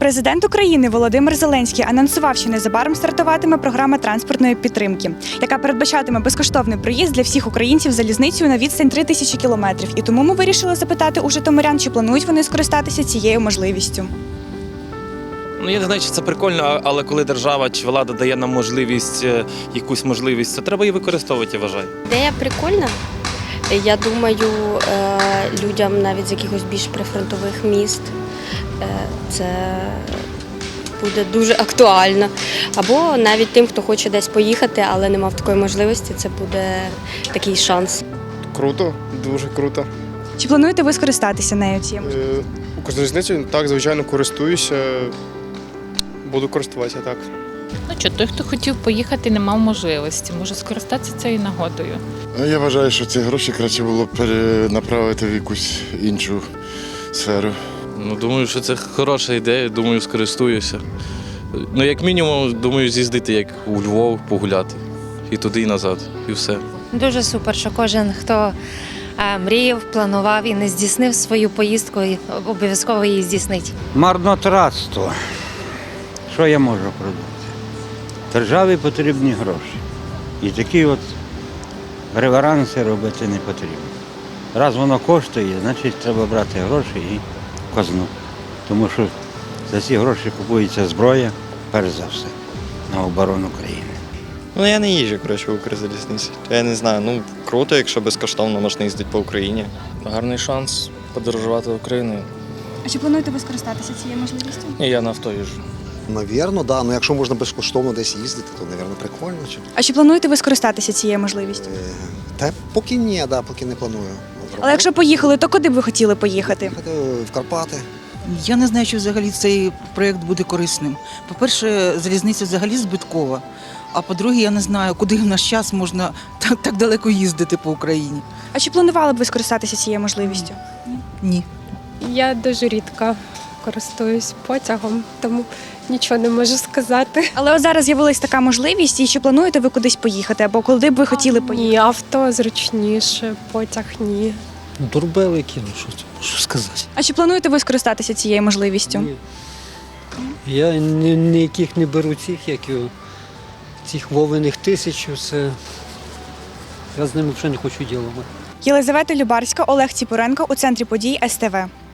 Президент України Володимир Зеленський анонсував, що незабаром стартуватиме програма транспортної підтримки, яка передбачатиме безкоштовний проїзд для всіх українців залізницею на відстань 3 тисячі кілометрів. І тому ми вирішили запитати у житомирян, чи планують вони скористатися цією можливістю. Ну, я не знаю, чи це прикольно, але коли держава чи влада дає нам можливість, е, якусь можливість, то треба її використовувати, я вважаю. Ідея прикольна. Я думаю, е, людям навіть з якихось більш прифронтових міст це буде дуже актуально. Або навіть тим, хто хоче десь поїхати, але не мав такої можливості, це буде такий шанс. Круто, дуже круто. Чи плануєте ви скористатися нею цією? Е, Укрзалізницею так, звичайно, користуюся. Буду користуватися так. Ну що, той, хто хотів поїхати, не мав можливості, може скористатися цією нагодою. Ну, Я вважаю, що ці гроші краще було б перенаправити в якусь іншу сферу. Ну, думаю, що це хороша ідея, думаю, скористуюся. Ну, як мінімум, думаю, з'їздити як у Львов погуляти. І туди, і назад, і все. Дуже супер, що кожен, хто е, мріяв, планував і не здійснив свою поїздку, і обов'язково її здійснить. Марнотратство. Що я можу продати? Державі потрібні гроші. І такі от реверанси робити не потрібно. Раз воно коштує, значить треба брати гроші і казну. Тому що за ці гроші купується зброя, перш за все, на оборону країни. Ну я не їжджу, коротше, в Укрзалізниці. Я не знаю, ну круто, якщо безкоштовно можна їздити по Україні. Гарний шанс подорожувати Україною. А чи плануєте ви скористатися цією можливістю? Я на авто їжджу. Навірно, да. Ну якщо можна безкоштовно десь їздити, то навірно прикольно. Чи... А чи плануєте ви скористатися цією можливістю? Е, Та поки ні, да, поки не планую. Але якщо поїхали, то куди б ви хотіли поїхати? Їхати в Карпати. Я не знаю, чи взагалі цей проєкт буде корисним. По-перше, залізниця взагалі збиткова. А по-друге, я не знаю, куди в наш час можна так, так далеко їздити по Україні. А чи планували б ви скористатися цією можливістю? Ні. Я дуже рідко користуюсь потягом, тому нічого не можу сказати. Але от зараз з'явилась така можливість, і чи плануєте ви кудись поїхати, або куди б ви хотіли поїхати? Ні, авто зручніше, потяг ні. Ну що, що сказати. А чи плануєте ви скористатися цією можливістю? Ні. Я ні, ніяких не беру цих, як його, цих вовених тисяч, це я з ними вже не хочу ділити. Єлизавета Любарська, Олег Ціпуренко у центрі подій СТВ.